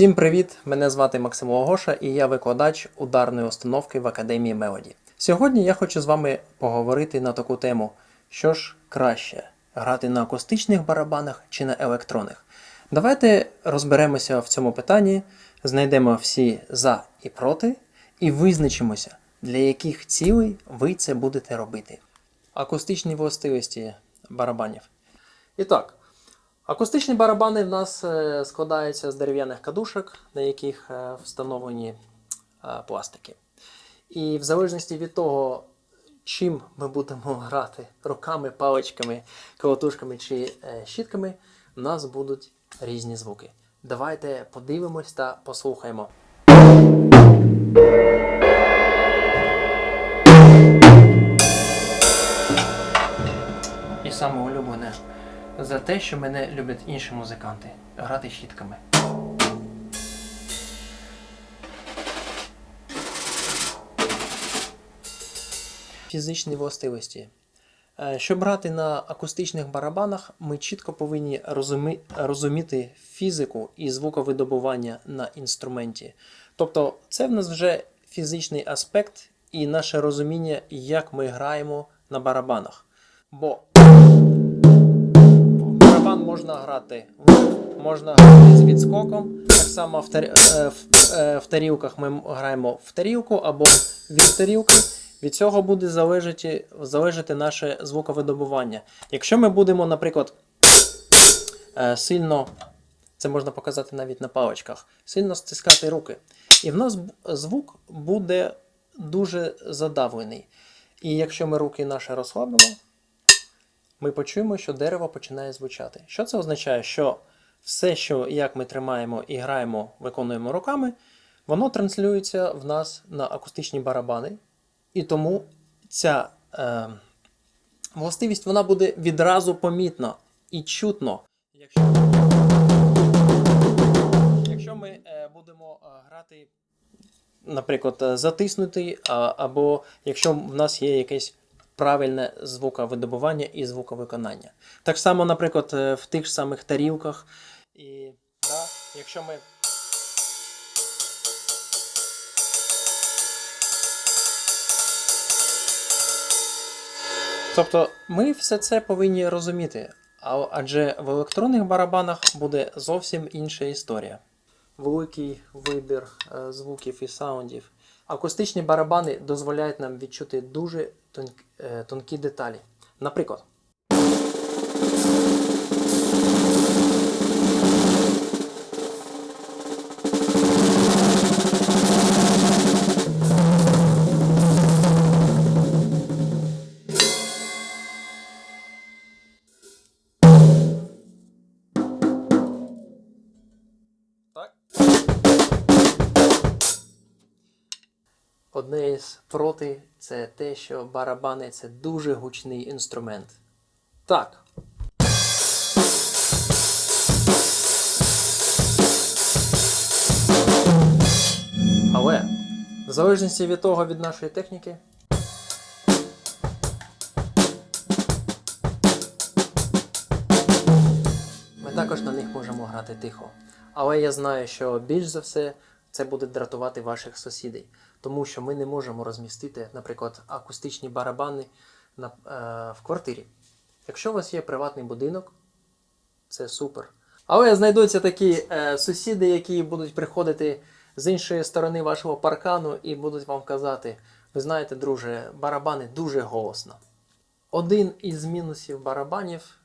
Всім привіт! Мене звати Максим Огоша і я викладач ударної установки в Академії Мелоді. Сьогодні я хочу з вами поговорити на таку тему: що ж краще грати на акустичних барабанах чи на електронних. Давайте розберемося в цьому питанні, знайдемо всі за і проти, і визначимося, для яких цілей ви це будете робити. Акустичні властивості барабанів. І так, Акустичні барабани в нас е, складаються з дерев'яних кадушок, на яких е, встановлені е, пластики. І в залежності від того, чим ми будемо грати руками, паличками, колотушками чи щітками, в нас будуть різні звуки. Давайте подивимось та послухаємо. І саме улюблене за те, що мене люблять інші музиканти грати щітками. Фізичні властивості. Е, Щоб грати на акустичних барабанах, ми чітко повинні розумі- розуміти фізику і звуковидобування на інструменті. Тобто, це в нас вже фізичний аспект і наше розуміння, як ми граємо на барабанах. Бо барабан можна грати, можна грати з відскоком. Так само в, тарі- е, в, е, в тарілках ми граємо в тарілку або від тарілки. Від цього буде залежати, залежати наше звуковидобування. Якщо ми будемо, наприклад, е, сильно, це можна показати навіть на паличках, сильно стискати руки, і в нас звук буде дуже задавлений. І якщо ми руки наші розслабимо, ми почуємо, що дерево починає звучати. Що це означає? Що все, що як ми тримаємо і граємо, виконуємо руками, воно транслюється в нас на акустичні барабани, і тому ця е, властивість вона буде відразу помітна і чутно. Якщо, якщо ми е, будемо е, грати, наприклад, е, затиснутий, або якщо в нас є якесь правильне звуковидобування і звуковиконання. Так само, наприклад, е, в тих ж самих тарілках. І да, якщо ми. Тобто ми все це повинні розуміти, адже в електронних барабанах буде зовсім інша історія. Великий вибір е, звуків і саундів. Акустичні барабани дозволяють нам відчути дуже тонк- е, тонкі деталі. Наприклад. Одне із проти це те, що барабани це дуже гучний інструмент. Так. Але в залежності від того від нашої техніки. Ми також на них можемо грати тихо. Але я знаю, що більш за все це буде дратувати ваших сусідів, тому що ми не можемо розмістити, наприклад, акустичні барабани на, е, в квартирі. Якщо у вас є приватний будинок, це супер. Але знайдуться такі е, сусіди, які будуть приходити з іншої сторони вашого паркану і будуть вам казати: ви знаєте, друже, барабани дуже голосно. Один із мінусів барабанів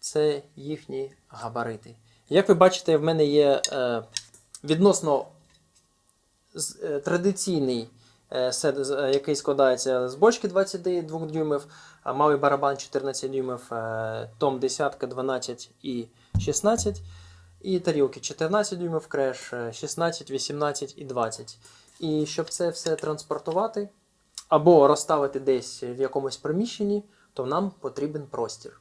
це їхні габарити. Як ви бачите, в мене є е, відносно традиційний е, сет, е, який складається з бочки 22 дюймів, малий барабан 14 дюймів, е, том 10, 12 і 16, і тарілки 14 дюймів креш, е, 16, 18 і 20. І щоб це все транспортувати або розставити десь в якомусь приміщенні, то нам потрібен простір.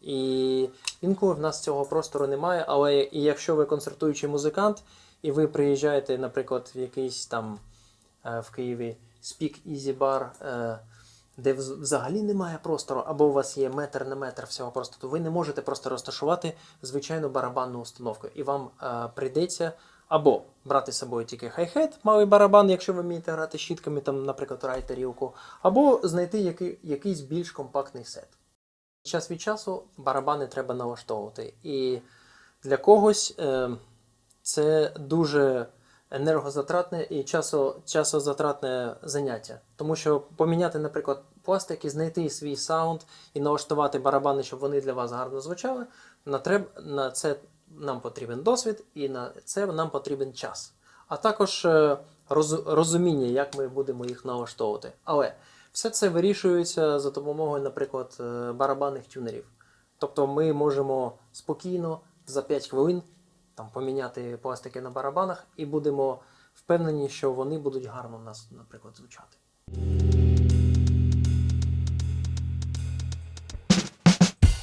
І інколи в нас цього простору немає, але і якщо ви концертуючий музикант, і ви приїжджаєте, наприклад, в якийсь там е, в Києві Easy Bar, е, де взагалі немає простору, або у вас є метр на метр всього просто, то ви не можете просто розташувати звичайну барабанну установку. І вам е, прийдеться або брати з собою тільки хай-хет, малий барабан, якщо ви вмієте грати щітками, там, наприклад, рай тарілку, або знайти який, якийсь більш компактний сет. Час від часу барабани треба налаштовувати. І для когось е, це дуже енергозатратне і часо, часозатратне заняття. Тому що поміняти, наприклад, пластики, знайти свій саунд і налаштувати барабани, щоб вони для вас гарно звучали, на, треб, на це нам потрібен досвід і на це нам потрібен час. А також е, роз, розуміння, як ми будемо їх налаштовувати. Але все це вирішується за допомогою, наприклад, е, барабанних тюнерів. Тобто ми можемо спокійно за 5 хвилин там, поміняти пластики на барабанах і будемо впевнені, що вони будуть гарно у нас, наприклад, звучати.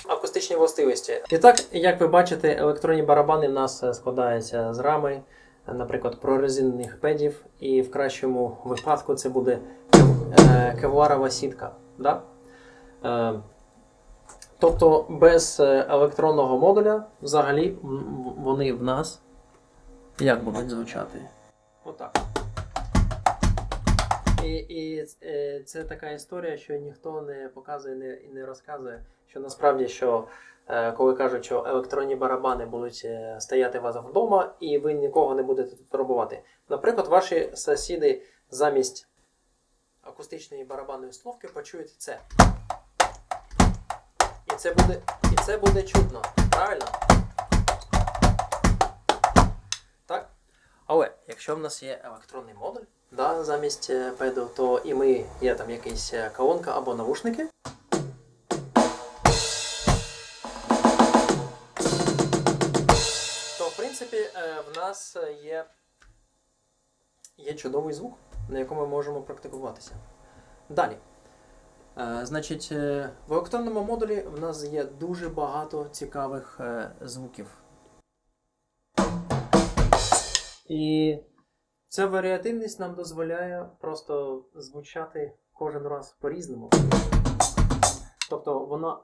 Акустичні властивості. І так, як ви бачите, електронні барабани в нас е, складаються з рами, е, наприклад, прорезинених педів, і в кращому випадку це буде е, кевларова сітка. Да? Тобто без е, електронного модуля взагалі вони в нас як будуть звучати? Отак. І, і е, це така історія, що ніхто не показує і не розказує, що насправді, що е, коли кажуть, що електронні барабани будуть стояти у вас вдома, і ви нікого не будете турбувати. Наприклад, ваші сусіди замість акустичної барабанної установки почують це. Це буде, і це буде чутно, правильно? Так? Але якщо в нас є електронний модуль, да, замість е, педу, то і ми є там якась е, колонка або навушники. То, в принципі, е, в нас є, є чудовий звук, на якому ми можемо практикуватися. Далі. Е, Значить, е, в електронному модулі в нас є дуже багато цікавих е, звуків. І ця варіативність нам дозволяє просто звучати кожен раз по-різному. Тобто воно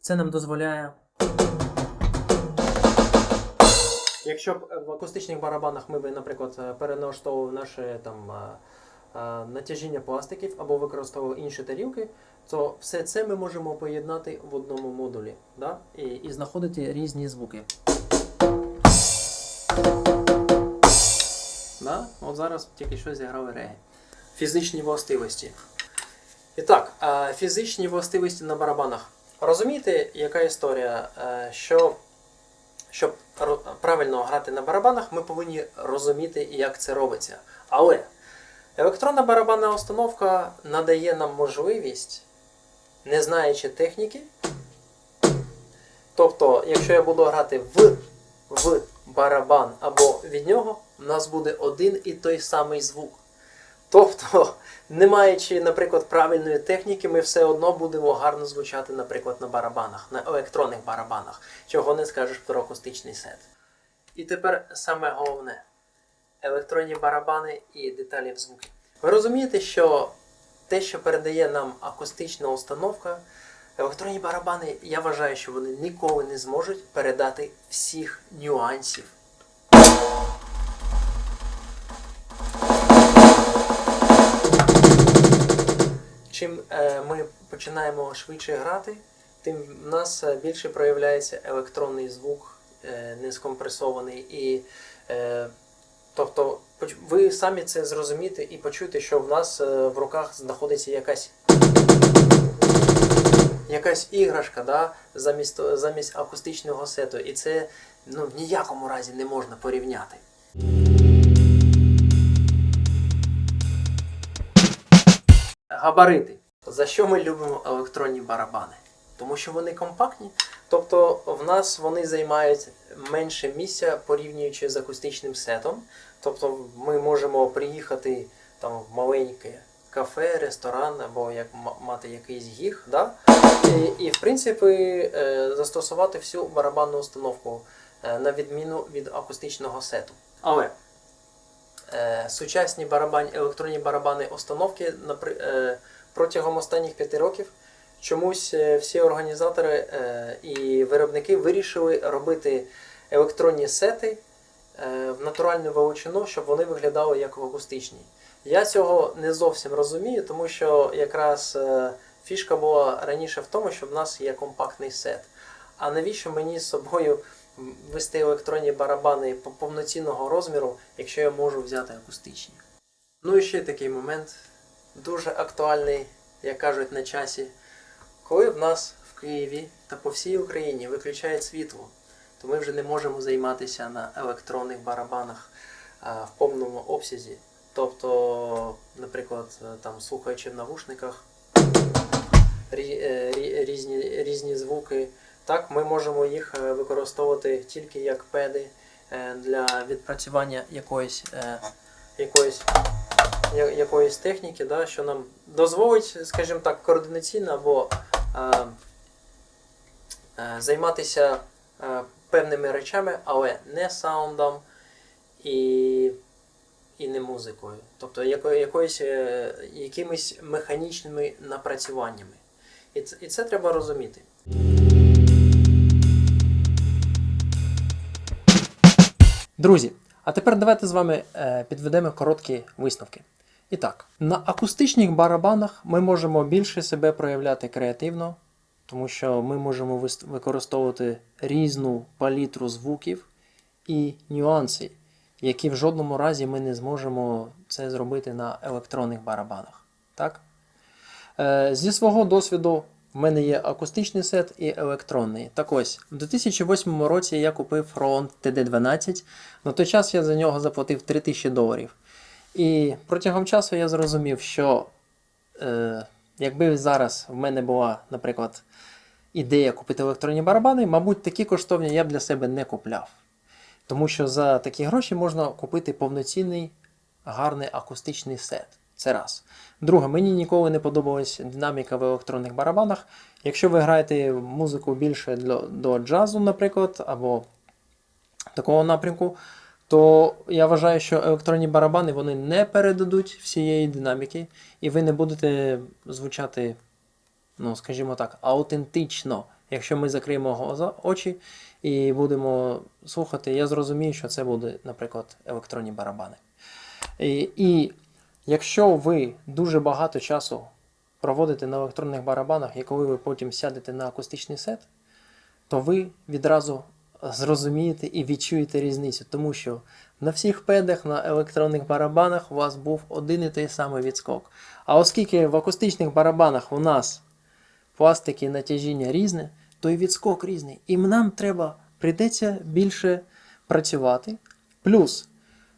це нам дозволяє. Якщо б в акустичних барабанах ми б, наприклад, переналаштовували наше там. Е, натяжіння пластиків або використовували інші тарілки, то все це ми можемо поєднати в одному модулі да? і, і знаходити різні звуки. Да? От зараз тільки що зіграли регі. Фізичні властивості. І так, е, фізичні властивості на барабанах. Розумієте, яка історія? Е, Що щоб правильно грати на барабанах, ми повинні розуміти, як це робиться. Але електронна барабанна установка надає нам можливість, не знаючи техніки. Тобто, якщо я буду грати в, в барабан або від нього, у нас буде один і той самий звук. Тобто, не маючи, наприклад, правильної техніки, ми все одно будемо гарно звучати, наприклад, на барабанах, на електронних барабанах, чого не скажеш про акустичний сет. І тепер саме головне електронні барабани і деталі в звуки. Ви розумієте, що те, що передає нам акустична установка, електронні барабани, я вважаю, що вони ніколи не зможуть передати всіх нюансів. Чим е, ми починаємо швидше грати, тим в нас е, більше проявляється електронний звук, не скомпресований. І, е, тобто, ви самі це зрозумієте і почуєте, що в нас е, в руках знаходиться якась. Якась іграшка да, замість, замість акустичного сету. І це ну, в ніякому разі не можна порівняти. Габарити. За що ми любимо електронні барабани? Тому що вони компактні. Тобто в нас вони займають менше місця порівнюючи з акустичним сетом. Тобто ми можемо приїхати там в маленьке кафе, ресторан або як мати якийсь гіг, да? і, і в принципі е, застосувати всю барабанну установку е, на відміну від акустичного сету. Але е, сучасні барабан, електронні барабани установки протягом останніх п'яти років чомусь е, всі організатори е, і виробники вирішили робити електронні сети е, в натуральну величину, щоб вони виглядали як акустичні. Я цього не зовсім розумію, тому що якраз фішка була раніше в тому, що в нас є компактний сет. А навіщо мені з собою вести електронні барабани по- повноцінного розміру, якщо я можу взяти акустичні? Ну і ще такий момент, дуже актуальний, як кажуть, на часі. Коли в нас в Києві та по всій Україні виключають світло, то ми вже не можемо займатися на електронних барабанах в повному обсязі. Тобто, наприклад, е, там слухаючи в навушниках е, рі- різні, різні звуки, так ми можемо їх е, використовувати тільки як педи для відпрацювання якоїсь, якоїсь, якоїсь техніки, да, що нам дозволить, скажімо так, координаційно або займатися е, певними речами, але не саундом і, і не музикою. Тобто якоюсь, е, якимись механічними напрацюваннями. І це, і це треба розуміти. Друзі, а тепер давайте з вами е, підведемо короткі висновки. І так, на акустичних барабанах ми можемо більше себе проявляти креативно, тому що ми можемо використовувати різну палітру звуків і нюанси, які в жодному разі ми не зможемо це зробити на електронних барабанах. Так? Е, Зі свого досвіду в мене є акустичний сет і електронний. Так ось, в 2008 році я купив Roland TD12. На той час я за нього заплатив 3000 доларів. І протягом часу я зрозумів, що е, якби зараз в мене була, наприклад, ідея купити електронні барабани, мабуть, такі коштовні я б для себе не купляв. Тому що за такі гроші можна купити повноцінний гарний акустичний сет. Це раз. Друге, мені ніколи не подобалась динаміка в електронних барабанах. Якщо ви граєте музику більше для, до джазу, наприклад, або такого напрямку, то я вважаю, що електронні барабани вони не передадуть всієї динаміки, і ви не будете звучати, ну, скажімо так, аутентично. Якщо ми закриємо очі і будемо слухати, я зрозумію, що це буде, наприклад, електронні барабани. І, і якщо ви дуже багато часу проводите на електронних барабанах, і коли ви потім сядете на акустичний сет, то ви відразу зрозумієте і відчуєте різницю, тому що на всіх педах, на електронних барабанах у вас був один і той самий відскок. А оскільки в акустичних барабанах у нас пластики натяжіння різне, то і відскок різний. І нам треба прийдеться більше працювати. Плюс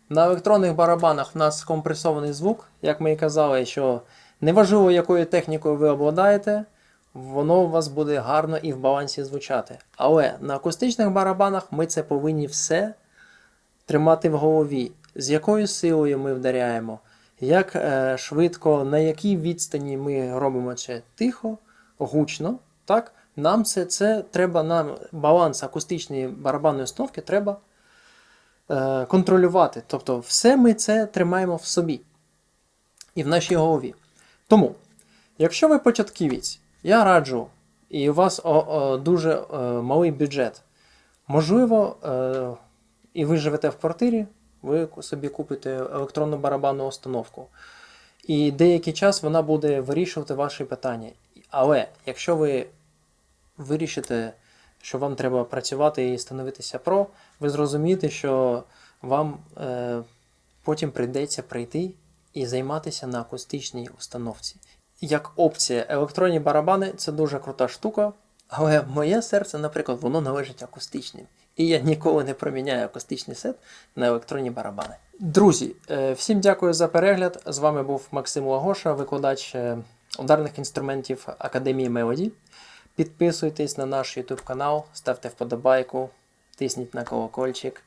на електронних барабанах в нас компресований звук, як ми і казали, що неважливо, якою технікою ви обладаєте, воно у вас буде гарно і в балансі звучати. Але на акустичних барабанах ми це повинні все тримати в голові, з якою силою ми вдаряємо, як е, швидко, на якій відстані ми робимо це тихо, гучно. Так? Нам це, це треба, нам баланс акустичної барабанної установки треба е, контролювати. Тобто, все ми це тримаємо в собі і в нашій голові. Тому, якщо ви початківець, я раджу, і у вас о, о, дуже е, малий бюджет, можливо, е, і ви живете в квартирі, ви собі купите електронну барабанну установку. І деякий час вона буде вирішувати ваші питання. Але якщо ви вирішите, що вам треба працювати і становитися про, ви зрозумієте, що вам е, потім прийдеться прийти і займатися на акустичній установці. Як опція, електронні барабани це дуже крута штука, але моє серце, наприклад, воно належить акустичним. І я ніколи не проміняю акустичний сет на електронні барабани. Друзі, е, всім дякую за перегляд. З вами був Максим Лагоша, викладач е, ударних інструментів Академії Мелоді. Підписуйтесь на наш YouTube канал, ставте вподобайку, тисніть на колокольчик.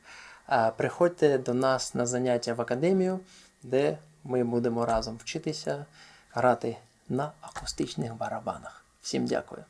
Приходьте до нас на заняття в академію, де ми будемо разом вчитися грати на акустичних барабанах. Всім дякую.